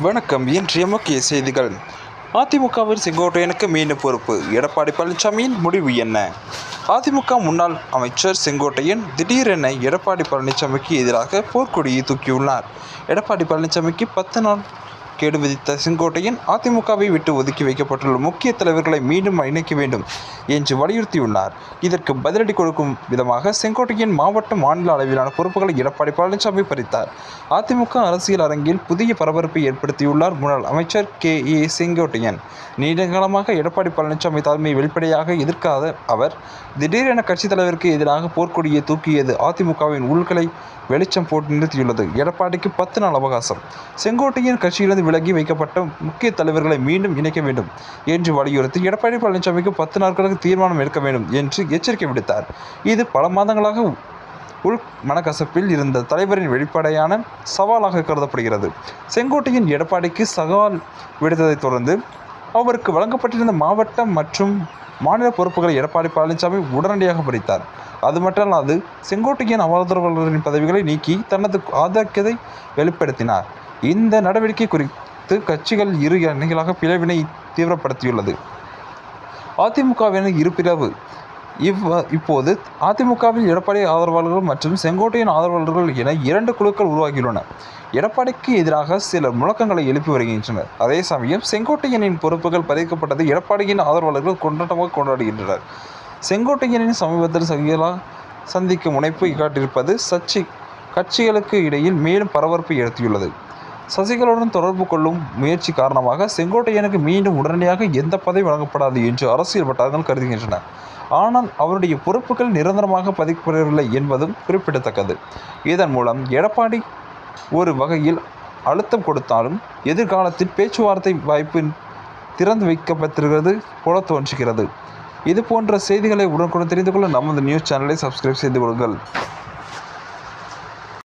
வணக்கம். இன்றைய முக்கிய செய்திகள். அதிமுகவில் செங்கோட்டையனுக்கு மீண்டும் பொறுப்பு. எடப்பாடி பழனிசாமியின் முடிவு என்ன? அதிமுக முன்னாள் அமைச்சர் செங்கோட்டையன் திடீரென எடப்பாடி பழனிசாமிக்கு எதிராக போர்க்கொடியை தூக்கியுள்ளார். எடப்பாடி பழனிசாமிக்கு பத்து நாள் கேடு விதித்த செங்கோட்டையன் அதிமுகவை விட்டு ஒதுக்கி வைக்கப்பட்டுள்ள முக்கிய தலைவர்களை மீண்டும் இணைக்க வேண்டும் என்று வலியுறுத்தியுள்ளார். இதற்கு பதிலடி கொடுக்கும் விதமாக செங்கோட்டையன் மாவட்ட மாநில அளவிலான பொறுப்புகளை எடப்பாடி பழனிசாமி பறித்தார். அதிமுக அரசியல் அரங்கில் புதிய பரபரப்பை ஏற்படுத்தியுள்ளார் முன்னாள் அமைச்சர் கே. ஏ. செங்கோட்டையன். நீண்டகாலமாக எடப்பாடி பழனிசாமி தலைமையை வெளிப்படையாக எதிர்க்காத அவர் திடீரென கட்சித் தலைவருக்கு எதிராக போர்க்கொடியை தூக்கியது அதிமுகவின் உள்களை வெளிச்சம் போட்டு நிறுத்தியுள்ளது. எடப்பாடிக்கு பத்து நாள் அவகாசம். செங்கோட்டையின் கட்சியிலிருந்து விலகி வைக்கப்பட்ட முக்கிய தலைவர்களை மீண்டும் இணைக்க வேண்டும் என்று வலியுறுத்தி எடப்பாடி பழனிசாமிக்கு பத்து நாட்களுக்கு தீர்மானம் எடுக்க வேண்டும் என்று எச்சரிக்கை விடுத்தார். இது பல மாதங்களாக உள் மனக்கசப்பில் இருந்த தலைவரின் வெளிப்படையான சவாலாக கருதப்படுகிறது. செங்கோட்டையின் எடப்பாடிக்கு சவால் விடுத்ததைத் தொடர்ந்து அவருக்கு வழங்கப்பட்டிருந்த மாவட்ட மற்றும் மாநில பொறுப்புகளை எடப்பாடி பழனிசாமி உடனடியாக பறித்தார். அது மட்டுமல்லாது செங்கோட்டையின் ஆதரவாளர்களின் பதவிகளை நீக்கி தனது ஆதரக்கதை வெளிப்படுத்தினார். இந்த நடவடிக்கை குறித்து கட்சிகள் இரு அணிகளாக பிளவினை தீவிரப்படுத்தியுள்ளது. அதிமுகவின் இரு பிளவு. இவ் இப்போது அதிமுகவில் எடப்பாடி ஆதரவாளர்கள் மற்றும் செங்கோட்டையின் ஆதரவாளர்கள் என இரண்டு குழுக்கள் உருவாகியுள்ளன. எடப்பாடிக்கு எதிராக சில முழக்கங்களை எழுப்பி வருகின்றனர். அதே சமயம் செங்கோட்டையனின் பொறுப்புகள் பதிக்கப்பட்டது எடப்பாடியின் ஆதரவாளர்கள் கொண்டாட்டமாக கொண்டாடுகின்றனர். செங்கோட்டையனின் சமீபத்தில் சகிலா சந்திக்கும் முனைப்பை காட்டியிருப்பது சச்சி கட்சிகளுக்கு இடையில் மேலும் பரபரப்பை எழுத்தியுள்ளது சசிகலாவுடன் தொடர்பு கொள்ளும் முயற்சி காரணமாக செங்கோட்டையனுக்கு மீண்டும் உடனடியாக எந்த பதவி வழங்கப்படாது என்று அரசியல் வட்டாரங்கள் கருதுகின்றன. ஆனால் அவருடைய பொறுப்புகள் நிரந்தரமாக பதிக்கப்படவில்லை என்பதும் குறிப்பிடத்தக்கது. இதன் மூலம் எடப்பாடி ஒரு வகையில் அழுத்தம் கொடுத்தாலும் எதிர்காலத்தில் பேச்சுவார்த்தை வாய்ப்பு திறந்து வைக்கப்பட்டிருக்கிறது போல தோன்றுகிறது. இது போன்ற செய்திகளை உடனுக்குடன் தெரிந்து கொள்ள நமது நியூஸ் சேனலை சப்ஸ்கிரைப் செய்து கொள்ளுங்கள்.